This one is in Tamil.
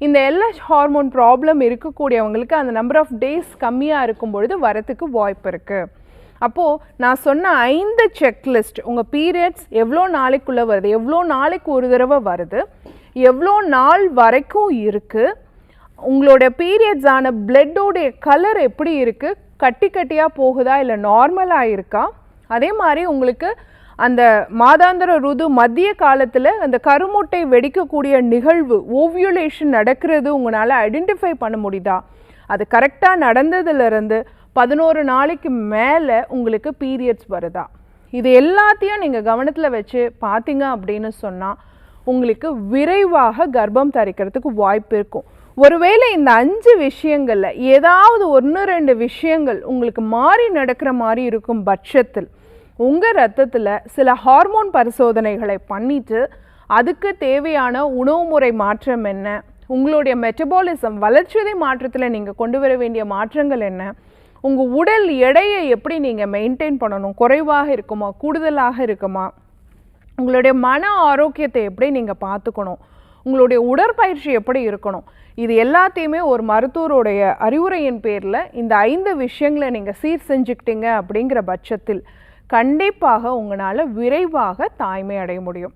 இந்த எல்எச் ஹார்மோன் ப்ராப்ளம் இருக்கக்கூடியவங்களுக்கு அந்த நம்பர் ஆஃப் டேஸ் கம்மியாக இருக்கும் பொழுது வரத்துக்கு வாய்ப்பு இருக்குது அப்போது நான் சொன்ன ஐந்து செக்லிஸ்ட் உங்கள் பீரியட்ஸ் எவ்வளோ நாளைக்குள்ளே வருது எவ்வளோ நாளைக்கு ஒரு தடவை வருது எவ்வளோ நாள் வரைக்கும் இருக்குது உங்களோட பீரியட்ஸான பிளட்டோடைய கலர் எப்படி இருக்குது கட்டி கட்டியாக போகுதா இல்லை நார்மலாக இருக்கா அதே மாதிரி உங்களுக்கு அந்த மாதாந்திர ருது மத்திய காலத்தில் அந்த கருமுட்டை வெடிக்கக்கூடிய நிகழ்வு ஓவியுலேஷன் நடக்கிறது உங்களால் ஐடென்டிஃபை பண்ண முடியுதா? அது கரெக்டாக நடந்ததுலேருந்து பதினோரு நாளைக்கு மேலே உங்களுக்கு பீரியட்ஸ் வருதா? இது எல்லாத்தையும் நீங்கள் கவனத்தில் வச்சு பார்த்தீங்க அப்படின்னு சொன்னால் உங்களுக்கு விரைவாக கர்ப்பம் தரிக்கிறதுக்கு வாய்ப்பு இருக்கும். ஒருவேளை இந்த அஞ்சு விஷயங்களில் ஏதாவது ஒன்று ரெண்டு விஷயங்கள் உங்களுக்கு மாறி நடக்கிற மாதிரி இருக்கும் பட்சத்தில் உங்கள் ரத்தத்தில் சில ஹார்மோன் பரிசோதனைகளை பண்ணிட்டு அதுக்கு தேவையான உணவு முறை மாற்றம் என்ன? உங்களுடைய மெட்டபாலிசம் வளர்ச்சிதை மாற்றத்தில் நீங்கள் கொண்டு வர வேண்டிய மாற்றங்கள் என்ன? உங்கள் உடல் எடையை எப்படி நீங்கள் மெயின்டைன் பண்ணணும்? குறைவாக இருக்குமா? கூடுதலாக இருக்குமா? உங்களுடைய மன ஆரோக்கியத்தை எப்படி நீங்கள் பார்த்துக்கணும்? உங்களுடைய உடற்பயிற்சி எப்படி இருக்கணும்? இது எல்லாத்தையுமே ஒரு மருத்துவருடைய அறிவுரையின் பேரில் இந்த ஐந்து விஷயங்களை நீங்கள் சீர் செஞ்சுக்கிட்டீங்க அப்படிங்கிற பட்சத்தில் கண்டிப்பாக உங்களால் விரைவாக தாய்மை அடைய முடியும்.